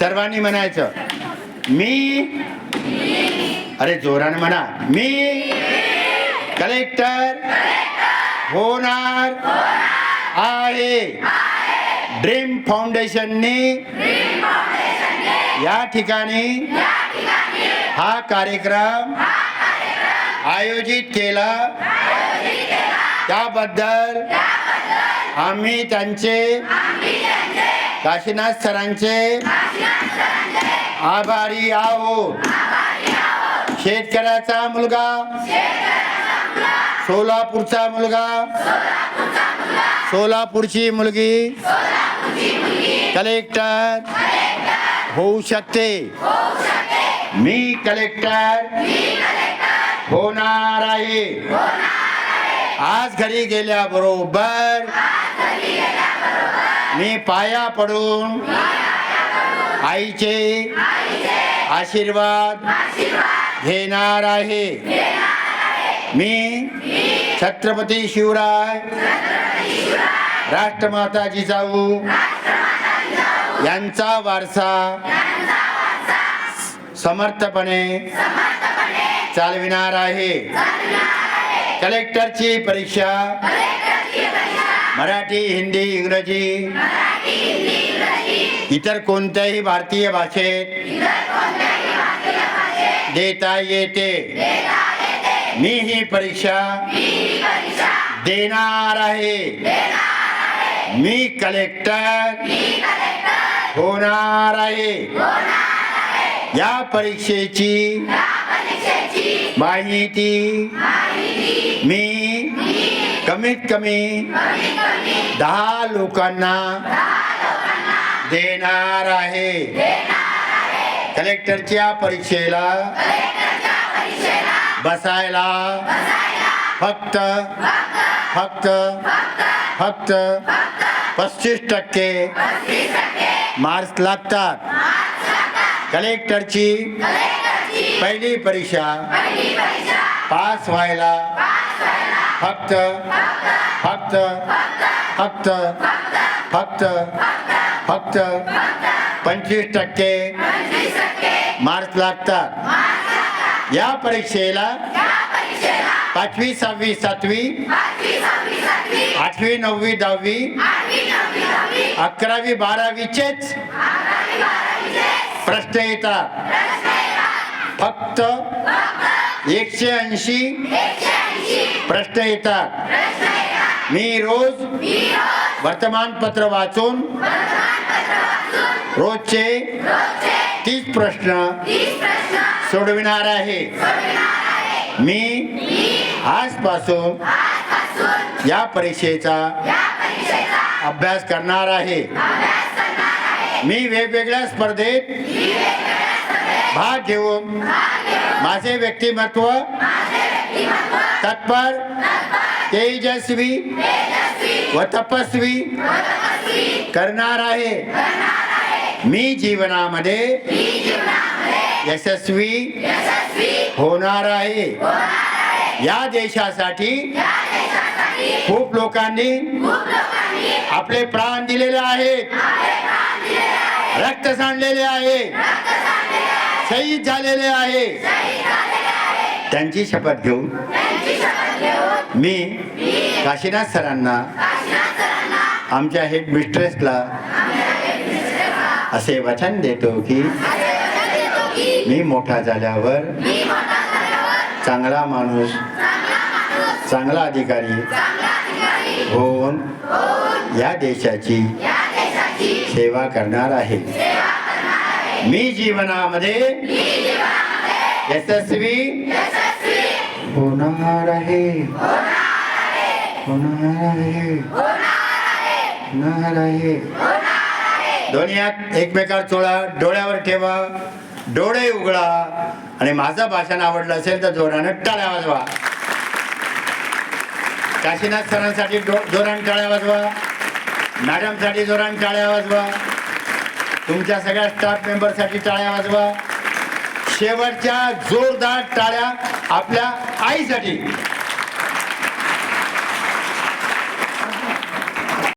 सर्वांनी म्हणायचं. मी? अरे जोराने म्हणा. मी? कलेक्टर? होणार? आहे. ड्रीम फाउंडेशनने? या ठिकाणी? हा कार्यक्रम आयोजित केला. त्याबद्दल आम्ही त्यांचे काशीनाथ सरांचे आभारी आहो शेतकऱ्याचा मुलगा सोलापूरचा मुलगा सोलापूरची मुलगी कलेक्टर होऊ शकते. मी कलेक्टर होणार आहे. आज घरी गेल्याबरोबर मी पाया पडून आईचे आशीर्वाद घेणार आहे. मी छत्रपती शिवराय राष्ट्रमाता जिजाऊ यांचा वारसा समर्थपणे चालविणार आहे. कलेक्टरची परीक्षा मराठी हिंदी इंग्रजी इतर कोणत्याही भारतीय भाषेत देता येते. मी ही परीक्षा देणार आहे. मी कलेक्टर होणार आहे. या परीक्षेची माहिती मी कमीत कमी दहा लोकांना देणार आहे. कलेक्टरच्या परीक्षेला बसायला फक्त फक्त फक्त पस्तीस टक्के मार्क्स लागतात. कलेक्टरची पहिली परीक्षा पास व्हायला फक्त फक्त फक्त फक्त फक्त पंचवीस टक्के मार्क्स लागतात. या परीक्षेला पाचवी सहावी सातवी आठवी नववी दहावी अकरावी बारावीचेच प्रश्न येतात. फक्त एकशे ऐंशी प्रश्न येतात. मी रोज वर्तमानपत्र वाचून रोजचे तीस प्रश्न सोडविणार आहे. मी आजपासून या परीक्षेचा अभ्यास करणार आहे. मी वेगवेगळ्या स्पर्धेत भाग घेऊन माझे व्यक्तिमत्व तत्पर तेजस्वी व तपस्वी करणार आहे. मी जीवनामध्ये यशस्वी होणार आहे. या देशासाठी खूप लोकांनी आपले प्राण दिलेले आहेत. रक्त सांडलेले आहे. शहीद झालेले आहे. त्यांची शपथ घेऊन मी काशीनाथ सरांना आमच्या हेड मिस्ट्रेसला असे वचन देतो की मी मोठा झाल्यावर चांगला माणूस चांगला अधिकारी होऊन या देशाची सेवा करणार आहे. मी जीवनामध्ये यशस्वी होणार आहे. होणार आहे. होणार आहे. दोन्ही हात एकमेकावर चोळा डोळ्यावर ठेवा. डोळे उघडा. आणि माझं भाषण आवडलं असेल तर जोराने टाळ्या वाजवा. काशीनाथ सरांसाठी डो- टाळ्या वाजवा. मॅडमसाठी जोरान टाळ्या वाजवा. तुमच्या सगळ्या स्टाफ मेंबरसाठी टाळ्या वाजवा. शेवटच्या जोरदार टाळ्या. आपल्या आईसाठी.